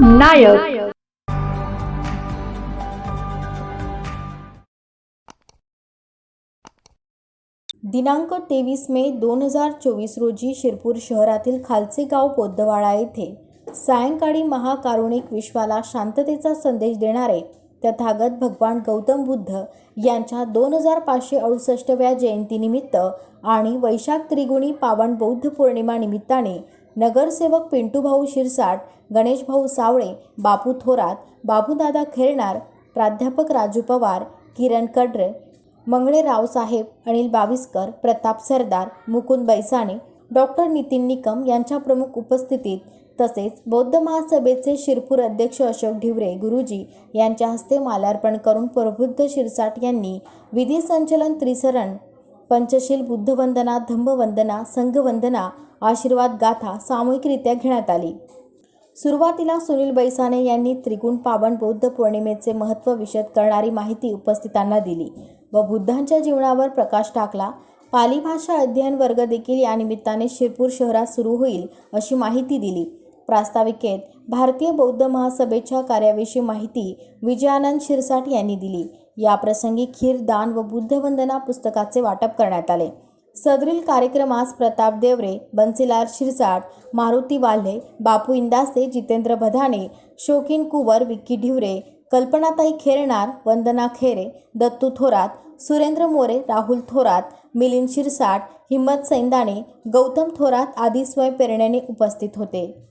नायक. दिनांक तेवीस मे दोन हजार चोवीस रोजी शिरपूर शहरातील खालचे गाव पोद्दवाडा येथे सायंकाळी महाकारुणिक विश्वाला शांततेचा संदेश देणारे तथागत भगवान गौतम बुद्ध यांच्या दोन हजार पाचशे अडुसष्टव्या जयंतीनिमित्त आणि वैशाख त्रिगुणी पावन बौद्ध पौर्णिमा निमित्ताने नगरसेवक पिंटूभाऊ शिरसाट गणेशभाऊ सावळे बापू थोरात बाबूदादा खेरणार प्राध्यापक राजू पवार किरण कडरे मंगळे रावसाहेब अनिल बाविस्कर प्रताप सरदार मुकुंद बैसाणे डॉक्टर नितीन निकम यांच्या प्रमुख उपस्थितीत तसेच बौद्ध महासभेचे शिरपूर अध्यक्ष अशोक ढिवरे गुरुजी यांच्या हस्ते मालार्पण करून प्रबुद्ध शिरसाट यांनी विधी संचलन त्रिसरण पंचशील बुद्धवंदना धम्मवंदना संघवंदना आशीर्वाद गाथा सामूहिकरित्या घेण्यात आली. सुरुवातीला सुनील बैसाने यांनी त्रिगुण पावन बौद्ध पौर्णिमेचे महत्त्व विशद करणारी माहिती उपस्थितांना दिली व बुद्धांच्या जीवनावर प्रकाश टाकला. पाली भाषा अध्ययन वर्ग देखील या निमित्ताने शिरपूर शहरात सुरू होईल अशी माहिती दिली. प्रास्ताविकेत भारतीय बौद्ध महासभेच्या कार्याविषयी माहिती विजयानंद शिरसाट यांनी दिली. याप्रसंगी खीर दान व बुद्धवंदना पुस्तकाचे वाटप करण्यात आले. सदरील कार्यक्रमास प्रताप देवरे बन्सीलाल शिरसाट मारुती वाल्हे बापू इंदासे जितेंद्र भदाणे शोकीन कुवर विक्की ढिवरे कल्पनाताई खेरणार वंदना खेरे दत्तू थोरात सुरेंद्र मोरे राहुल थोरात मिलिंद शिरसाट हिम्मत सैंदाणे गौतम थोरात आदी स्वयंप्रेरणेने उपस्थित होते.